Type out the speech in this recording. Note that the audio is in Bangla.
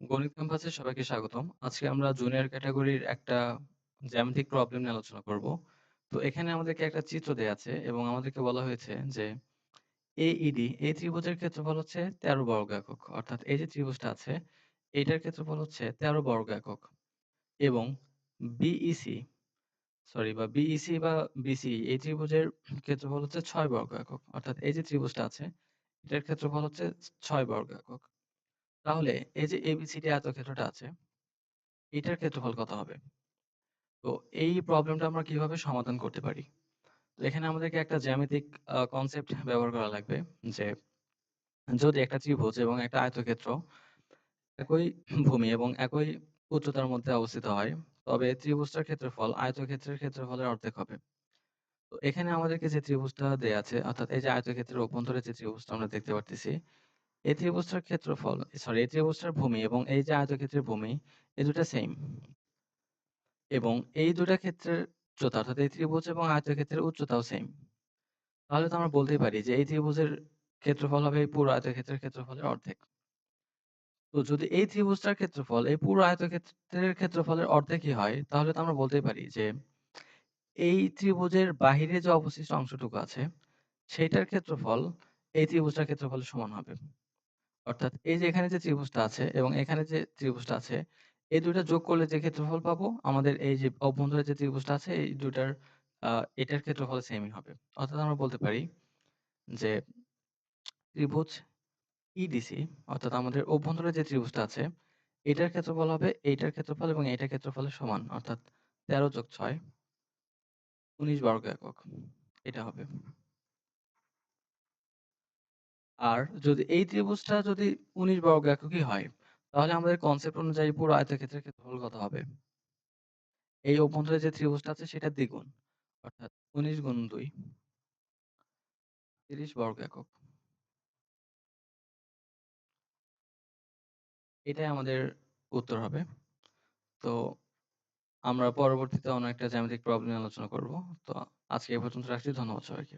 গণিত ক্যাম্পাসে সবাইকে স্বাগতম। আজকে আমরা জুনিয়র ক্যাটেগরির একটা জ্যামিতিক প্রবলেম নিয়ে আলোচনা করব। তো এখানে আমাদেরকে একটা চিত্র দেয়া আছে এবং আমাদেরকে বলা হয়েছে যে AED এই ত্রিভুজের ক্ষেত্রফল হচ্ছে ১৩ বর্গ একক। অর্থাৎ এই যে ত্রিভুজটা আছে এইটার ক্ষেত্রফল হচ্ছে ১৩ বর্গ একক এবং BEC সরি বা BEC বা BCE এই ত্রিভুজের ক্ষেত্রফল হচ্ছে ৬ বর্গ একক। অর্থাৎ এই যে ত্রিভুজটা আছে, এটার ক্ষেত্রফল হচ্ছে ৬ বর্গ একক। তাহলে এই যে ABCD আয়তক্ষেত্রটা আছে এটার ক্ষেত্রফল কত হবে? তো এই প্রবলেমটা আমরা কীভাবে সমাধান করতে পারি? এখানে আমাদেরকে একটা জ্যামিতিক কনসেপ্ট ব্যবহার করা লাগবে যে যদি একটা ত্রিভুজ এবং একটা আয়তক্ষেত্র একই ভূমি এবং একই উচ্চতার মধ্যে অবস্থিত হয়, তবে ত্রিভুজটার ক্ষেত্রফল আয়তক্ষেত্রের ক্ষেত্রফলের অর্ধেক হবে। তো এখানে আমাদেরকে যে ত্রিভুজটা দেয়া আছে অর্থাৎ এই যে আয়তক্ষেত্রের অভ্যন্তরে যে ত্রিভুজটা আমরা দেখতে পারতেছি, এই ত্রিভুজটার ক্ষেত্রফল সরি এই ত্রিভুজটার ভূমি এবং এই যে আয়তক্ষেত্রের ভূমি এই দুটা সেইম। এবং এই দুটা ক্ষেত্রের উচ্চতা অর্থাৎ এই ত্রিভুজ এবং আয়তক্ষেত্রের উচ্চতাও সেইম। তাহলে তো আমরা বলতেই পারি যে এই ত্রিভুজের ক্ষেত্রফল হবে এই পুরো আয়তক্ষেত্রের ক্ষেত্রফলের অর্ধেক। তো যদি এই ত্রিভুজটার ক্ষেত্রফল এই পুরো আয়তক্ষেত্রের ক্ষেত্রফলের অর্ধেকই হয়, তাহলে তো আমরা বলতেই পারি যে এই ত্রিভুজের বাহিরে যে অবশিষ্ট অংশটুকু আছে, সেইটার ক্ষেত্রফল এই ত্রিভুজটার ক্ষেত্রফলের সমান হবে। অর্থাৎ এই যে এখানে যে ত্রিভুজটা আছে এবং এখানে যে ত্রিভুজটা আছে, এই ২ টা যোগ করলে যে ক্ষেত্রফল পাবো, আমাদের এই যে অভ্যন্তরে যে ত্রিভুজটা আছে এই ২ টার আ এটার ক্ষেত্রফল সেমই হবে। অর্থাৎ আমরা বলতে পারি যে ত্রিভুজ EDC অর্থাৎ আমাদের অভ্যন্তরে যে ত্রিভুজটা আছে, এটার ক্ষেত্রফল হবে এইটার ক্ষেত্রফল এবং এইটার ক্ষেত্রফলের সমান। অর্থাৎ ১৩ যোগ ৬ ১৯ বর্গ একক। এটা হবে। আর যদি এই ত্রিভুজটা যদি ১৯ বর্গ এককই হয়, তাহলে আমাদের কনসেপ্ট অনুযায়ী পুরো আয়তক্ষেত্রের ক্ষেত্রফল কত হবে? এই অভ্যন্তরে যে ত্রিভুজটা আছে সেটার দ্বিগুণ। অর্থাৎ ১৯ গুণ ২ ৩০ বর্গ একক। এটাই আমাদের উত্তর হবে। তো আমরা পরবর্তীতে অন্য একটা জ্যামিতিক প্রবলেম আলোচনা করব। তো আজকে এ পর্যন্ত রাখছি। ধন্যবাদ সবাইকে।